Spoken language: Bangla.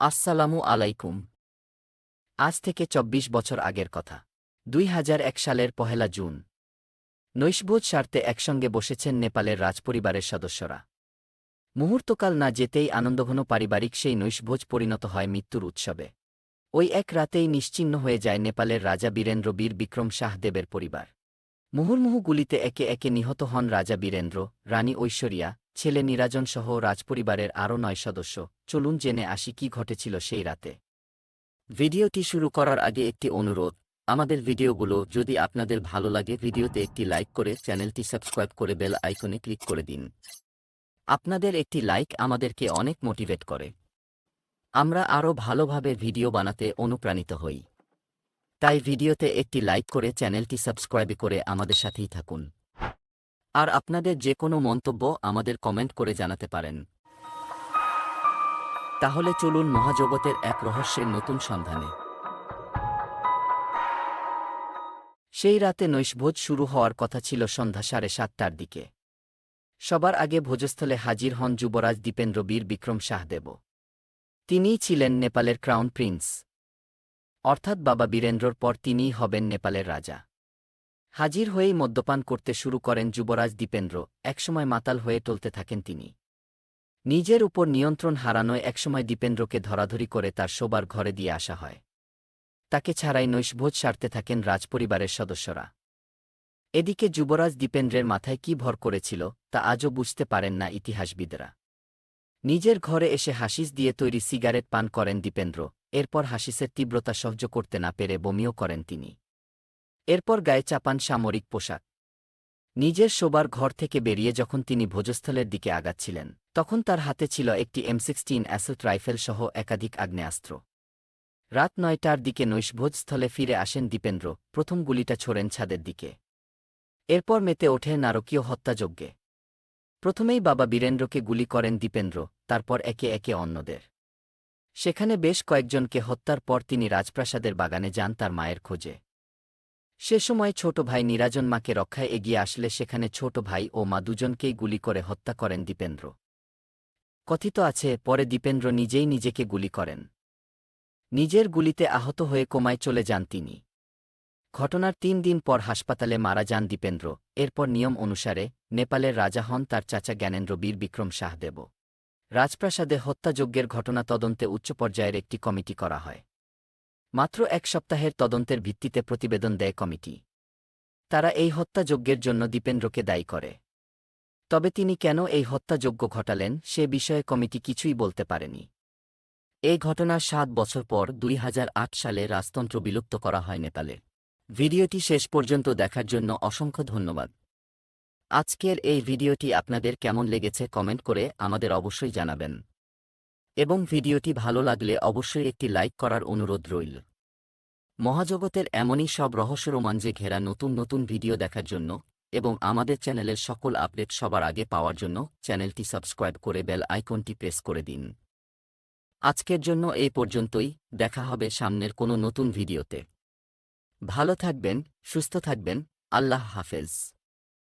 আসসালামু আলাইকুম। আজ থেকে ২৪ বছর আগের কথা। দুই হাজার এক সালের পহেলা জুন। নৈশভোজ স্বার্থে একসঙ্গে বসেছেন নেপালের রাজপরিবারের সদস্যরা। মুহূর্তকাল না যেতেই আনন্দঘন পারিবারিক সেই নৈশভোজ পরিণত হয় মৃত্যুর উৎসবে। ওই এক রাতেই নিশ্চিহ্ন হয়ে যায় নেপালের রাজা বীরেন্দ্র বীর বিক্রম শাহদেবের পরিবার। মুহুর্মুহু গুলিতে একে একে নিহত হন রাজা বীরেন্দ্র, রানী ঐশ্বরিয়া ছেলে নিরাজন সহ রাজপরিবারের আরও নয় সদস্য। চলুন জেনে আসি কি ঘটেছিল সেই রাতে। ভিডিওটি শুরু করার আগে একটি অনুরোধ। আমাদের ভিডিওগুলো যদি আপনাদের ভালো লাগে, ভিডিওতে একটি লাইক করে চ্যানেলটি সাবস্ক্রাইব করে বেল আইকনে ক্লিক করে দিন। আপনাদের একটি লাইক আমাদেরকে অনেক মোটিভেট করে। আমরা আরও ভালোভাবে ভিডিও বানাতে অনুপ্রাণিত হই। তাই ভিডিওতে একটি লাইক করে চ্যানেলটি সাবস্ক্রাইব করে আমাদের সাথেই থাকুন। আর আপনাদের যে কোনো মন্তব্য আমাদের কমেন্ট করে জানাতে পারেন। তাহলে চলুন মহাজগতের এক রহস্যের নতুন সন্ধানে। সেই রাতে নৈশভোজ শুরু হওয়ার কথা ছিল সন্ধ্যা সাড়ে সাতটার দিকে। সবার আগে ভোজস্থলে হাজির হন যুবরাজ দীপেন্দ্র বীর বিক্রম শাহদেব। তিনিই ছিলেন নেপালের ক্রাউন প্রিন্স। অর্থাৎ বাবা বীরেন্দ্রর পর তিনিই হবেন নেপালের রাজা। হাজির হয়েই মদ্যপান করতে শুরু করেন যুবরাজ দীপেন্দ্র, একসময় মাতাল হয়ে টলতে থাকেন তিনি। নিজের উপর নিয়ন্ত্রণ হারানোয় একসময় দীপেন্দ্রকে ধরাধরি করে তার শোবার ঘরে দিয়ে আসা হয়। তাকে ছাড়াই নৈশভোজ সারতে থাকেন রাজপরিবারের সদস্যরা। এদিকে যুবরাজ দীপেন্দ্রের মাথায় কি ভর করেছিল, তা আজও বুঝতে পারেন না ইতিহাসবিদরা। নিজের ঘরে এসে হাসিস দিয়ে তৈরি সিগারেট পান করেন দীপেন্দ্র, এরপর হাসিসের তীব্রতা সহ্য করতে না পেরে বমিও করেন তিনি। এরপর গায়ে চাপান সামরিক পোশাক। নিজের শোবার ঘর থেকে বেরিয়ে যখন তিনি ভোজস্থলের দিকে আগাচ্ছিলেন, তখন তার হাতে ছিল একটি এম সিক্সটিন অ্যাসল্ট রাইফেল সহ একাধিক আগ্নেয়াস্ত্র। রাত নয়টার দিকে নৈশভোজস্থলে ফিরে আসেন দীপেন্দ্র, প্রথম গুলিটা ছোড়েন ছাদের দিকে। এরপর মেতে ওঠে নারকীয় হত্যাযজ্ঞে। প্রথমেই বাবা বীরেন্দ্রকে গুলি করেন দীপেন্দ্র, তারপর একে একে অন্যদের। সেখানে বেশ কয়েকজনকে হত্যার পর তিনি রাজপ্রাসাদের বাগানে যান তার মায়ের খোঁজে। সে সময় ছোট ভাই নিরাজন মাকে রক্ষায় এগিয়ে আসলে সেখানে ছোট ভাই ও মা দুজনকেই গুলি করে হত্যা করেন দীপেন্দ্র। কথিত আছে, পরে দীপেন্দ্র নিজেই নিজেকে গুলি করেন। নিজের গুলিতে আহত হয়ে কোমায় চলে যান তিনি। ঘটনার তিন দিন পর হাসপাতালে মারা যান দীপেন্দ্র। এরপর নিয়ম অনুসারে নেপালের রাজা হন তার চাচা জ্ঞানেন্দ্র বীর বিক্রম শাহদেব রাজপ্রাসাদে হত্যাযজ্ঞের ঘটনা তদন্তে উচ্চ পর্যায়ের একটি কমিটি করা হয়। মাত্র এক সপ্তাহের তদন্তের ভিত্তিতে প্রতিবেদন দেয় কমিটি। তারা এই হত্যাযজ্ঞের জন্য দীপেন্দ্রকে দায়ী করে। তবে তিনি কেন এই হত্যাযজ্ঞ ঘটালেন সে বিষয়ে কমিটি কিছুই বলতে পারেনি। এই ঘটনার সাত বছর পর দুই হাজার আট সালে রাজতন্ত্র বিলুপ্ত করা হয় নেপালে। ভিডিওটি শেষ পর্যন্ত দেখার জন্য অসংখ্য ধন্যবাদ। আজকের এই ভিডিওটি আপনাদের কেমন লেগেছে কমেন্ট করে আমাদের অবশ্যই জানাবেন। এবং ভিডিওটি ভালো লাগলে অবশ্যই একটি লাইক করার অনুরোধ রইল। মহাজগতের এমনই সব রহস্য রোমাঞ্চে ঘেরা নতুন নতুন ভিডিও দেখার জন্য এবং আমাদের চ্যানেলের সকল আপডেট সবার আগে পাওয়ার জন্য চ্যানেলটি সাবস্ক্রাইব করে বেল আইকনটি প্রেস করে দিন। আজকের জন্য এই পর্যন্তই, দেখা হবে সামনের কোনো নতুন ভিডিওতে। ভালো থাকবেন, সুস্থ থাকবেন, আল্লাহ হাফেজ।